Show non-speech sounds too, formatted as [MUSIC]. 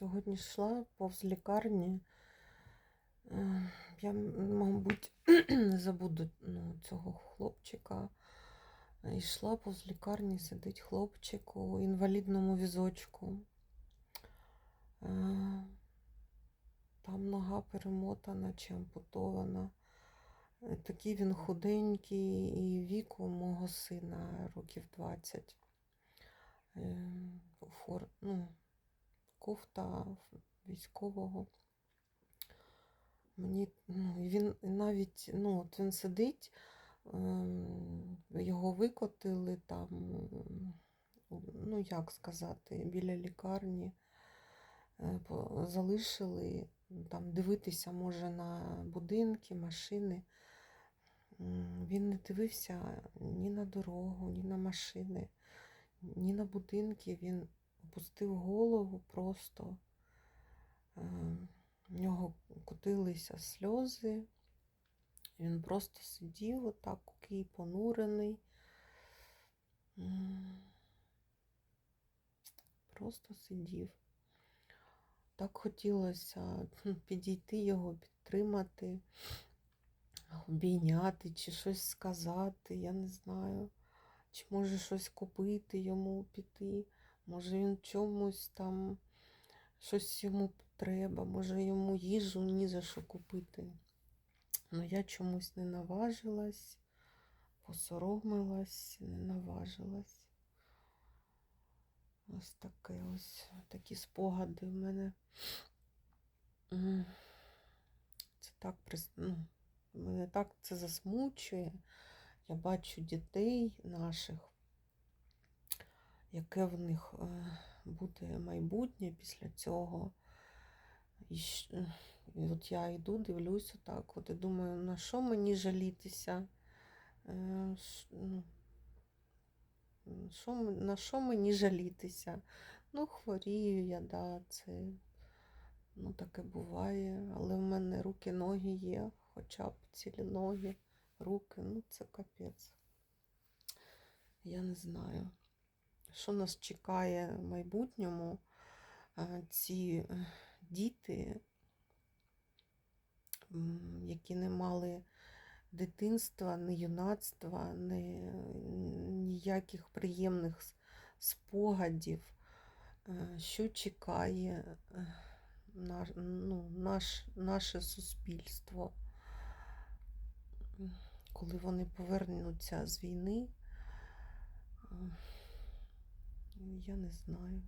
Сьогодні йшла повз лікарні. Е, Я, мабуть, не [CLEARS THROAT] забуду ну, цього хлопчика. Е, Йшла повз лікарні, сидить хлопчик у інвалідному візочку. Е, Там нога перемотана чи ампутована. Такий він худенький і віку мого сина років 20. Е, Фор, ну, кофта військового. Мені, ну, він навіть, ну, от він сидить, ем, його викотили там, ну як сказати, біля лікарні, е, залишили там дивитися може на будинки, машини. Він не дивився ні на дорогу, ні на машини, ні на будинки. Він опустив голову просто. Ем, В нього котилися сльози. Він просто сидів отак, такий понурений. Просто сидів. Так хотілося підійти його, підтримати, обійняти чи щось сказати, я не знаю. Чи може щось купити йому піти. Може він чомусь там щось йому треба, може йому їжу ні за що купити. Ну я чомусь не наважилась, посоромилась, не наважилась. Ось таке ось такі спогади в мене. Це так ну, мене так це засмучує. Я бачу дітей наших, яке в них е, буде майбутнє після цього. І, от я йду, дивлюся так, от і думаю, на що мені жалітися? Е, ну, що, на що мені жалітися? Ну, хворію я, да, це ну, таке буває, але в мене руки, ноги є, хоча б цілі ноги, руки, ну це капець. Я не знаю, що нас чекає в майбутньому. Е, Ці е, діти, які не мали дитинства, ні юнацтва, ні, ніяких приємних спогадів, е, що чекає ну, наш, наше суспільство, коли вони повернуться з війни. Я не знаю.